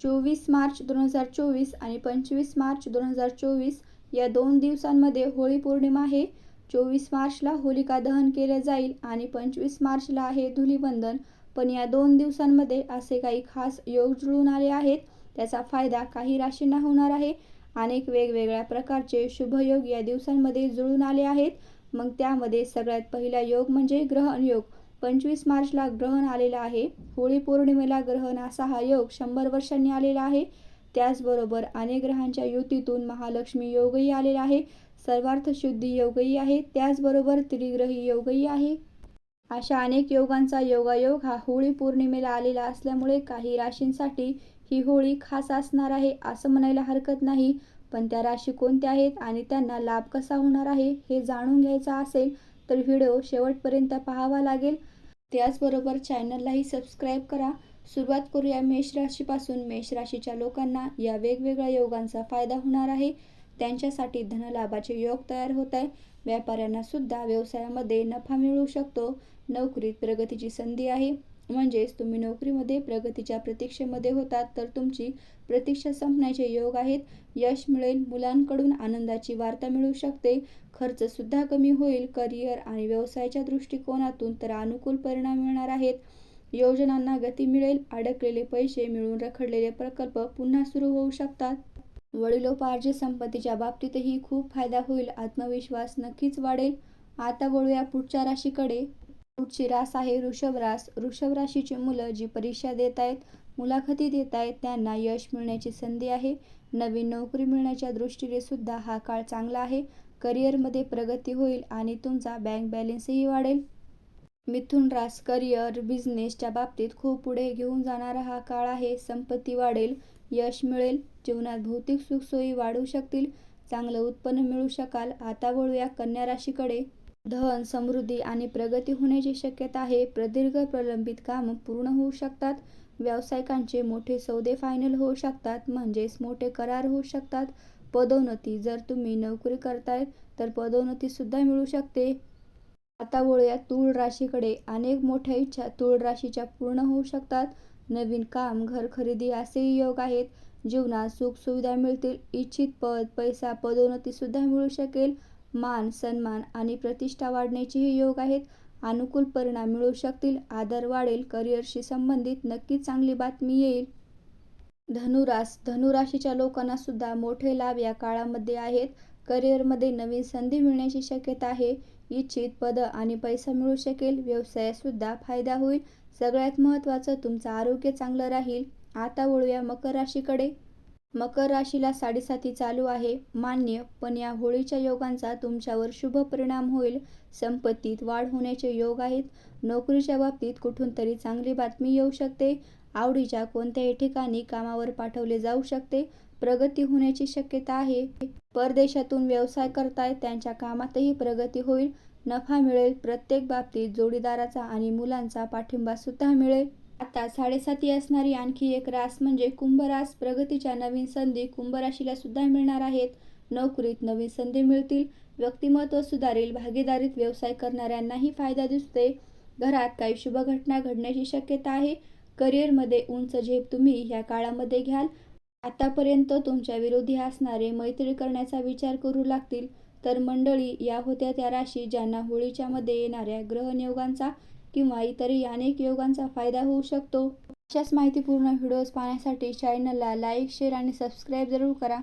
चोवीस मार्च दोन हजार चोवीस आणि पंचवीस मार्च दोन हजार चोवीस या दोन दिवसांमध्ये होळी पौर्णिमा आहे. चोवीस मार्चला होलिका दहन केले जाईल आणि पंचवीस मार्चला आहे धुलीवंदन. पण या दोन दिवसांमध्ये असे काही खास योग जुळून आले आहेत त्याचा फायदा काही राशींना होणार आहे. अनेक वेगवेगळ्या प्रकारचे शुभयोग या दिवसांमध्ये जुळून आले आहेत. मग त्यामध्ये सगळ्यात पहिला योग म्हणजे ग्रहण योग. पंचवीस मार्चला ग्रहण आलेला आहे. होळी पौर्णिमेला ग्रहण असा हा योग शंभर वर्षांनी आलेला आहे. त्याचबरोबर अनेक ग्रहांच्या युतीतून महालक्ष्मी योगही आलेला आहे. सर्वार्थ शुद्धी योगही आहे. त्याचबरोबर त्रिग्रही योगही आहे. अशा अनेक योगांचा योगायोग हा होळी पौर्णिमेला आलेला असल्यामुळे काही राशींसाठी ही होळी खास असणार आहे असं म्हणायला हरकत नाही. पण त्या राशी कोणत्या आहेत आणि त्यांना लाभ कसा होणार आहे हे जाणून घ्यायचा असेल तर व्हिडिओ शेवटपर्यंत पाहावा लागेल. त्याचबरोबर चॅनललाही सबस्क्राईब करा. सुरुवात करूया मेष राशीपासून. मेष राशीच्या लोकांना या वेगवेगळ्या योगांचा फायदा होणार आहे. त्यांच्यासाठी धनलाभाचे योग तयार होत आहे. व्यापाऱ्यांना सुद्धा व्यवसायामध्ये नफा मिळू शकतो. नोकरीत प्रगतीची संधी आहे. म्हणजेच तुम्ही नोकरीमध्ये प्रगतीच्या प्रतीक्षेमध्ये होतात तर तुमची प्रतीक्षा संपण्याचे योग आहेत. यश मिळेल मुलांकडून आनंदाची वार्ता मिळू शकते. खर्चसुद्धा कमी होईल. करिअर आणि व्यवसायाच्या दृष्टिकोनातून तर अनुकूल परिणाम मिळणार आहेत. योजनांना गती मिळेल. अडकलेले पैसे मिळून रखडलेले प्रकल्प पुन्हा सुरू होऊ शकतात. वडिलोपार्जित संपत्तीच्या बाबतीतही खूप फायदा होईल. आत्मविश्वास नक्कीच वाढेल. आता वळूया पुढच्या राशीकडे. पुढची रास आहे वृषभ रास वृषभ राशीची मुलं जी परीक्षा देत आहेत मुलाखती देत आहेत त्यांना यश मिळण्याची संधी आहे. नवीन नोकरी मिळण्याच्या दृष्टीने सुद्धा हा काळ चांगला आहे. करिअरमध्ये प्रगती होईल आणि तुमचा बँक बॅलन्सही वाढेल. मिथुन रास करिअर बिझनेसच्या बाबतीत खूप पुढे घेऊन जाणारा हा काळ आहे. संपत्ती वाढेल यश मिळेल जीवनात भौतिक सुखसोयी वाढू शकतील चांगलं उत्पन्न मिळू शकाल. आता वळूया कन्या राशीकडे. धन समृद्धी आणि प्रगती होण्याची शक्यता आहे. प्रदीर्घ प्रलंबित कामं पूर्ण होऊ शकतात. व्यावसायिकांचे मोठे सौदे फायनल होऊ शकतात. म्हणजेच मोठे करार होऊ शकतात. पदोन्नती जर तुम्ही नोकरी करताय तर पदोन्नती सुद्धा मिळू शकते. आता वळूया तूळ राशीकडे. अनेक मोठ्या इच्छा तूळ राशीच्या पूर्ण होऊ शकतात. नवीन काम घर खरेदी असेही योग आहेत. जीवनात सुख सुविधा मिळतील. इच्छित पद पैसा पदोन्नती सुद्धा मिळू शकेल. मान सन्मान आणि प्रतिष्ठा वाढण्याचेही योग आहेत. अनुकूल परिणाम मिळू शकतील. आदर वाढेल. करिअरशी संबंधित नक्कीच चांगली बातमी येईल. धनुरास धनुराशीच्या लोकांना सुद्धा मोठे लाभ या काळामध्ये आहेत. करिअरमध्ये नवीन संधी मिळण्याची शक्यता आहे. इच्छित पद आणि पैसा मिळू शकेल. व्यवसायातसुद्धा फायदा होईल. सगळ्यात महत्त्वाचं तुमचं आरोग्य चांगलं राहील. आता वळूया मकर राशीकडे. मकर राशीला साडेसाती चालू आहे. मान्य पण या होळीच्या योगांचा तुमच्यावर शुभ परिणाम होईल. संपत्तीत वाढ होण्याचे योग आहेत. नोकरीच्या बाबतीत कुठून तरी चांगली बातमी येऊ शकते. आवडीच्या कोणत्याही ठिकाणी कामावर पाठवले जाऊ शकते. प्रगती होण्याची शक्यता आहे. परदेशातून व्यवसाय करताय त्यांच्या कामातही प्रगती होईल. नफा मिळेल प्रत्येक बाबतीत जोडीदाराचा आणि मुलांचा पाठिंबा सुद्धा मिळेल. आता साडेसाती असणारी आणखी एक रास म्हणजे कुंभरास. प्रगतीच्या नवीन संधी कुंभराशीला सुद्धा मिळणार आहेत. नोकरीत नवीन संधी मिळतील. व्यक्तिमत्व सुधारेल. भागीदारीत व्यवसाय करणाऱ्यांनाही फायदा दिसते घरात काही शुभ घटना घडण्याची शक्यता आहे. करिअरमध्ये उंच झेप तुम्ही ह्या काळामध्ये घ्याल. आतापर्यंत तुमच्या विरोधी असणारे मैत्री करण्याचा विचार करू लागतील. तर मंडळी या होत्या त्या राशी ज्यांना होळीच्या मध्ये येणाऱ्या ग्रहनियोगांचा किंवा इतरही अनेक योगांचा फायदा होऊ शकतो. अशाच माहितीपूर्ण व्हिडिओज पाहण्यासाठी चॅनलला लाईक शेअर आणि सबस्क्राईब जरूर करा.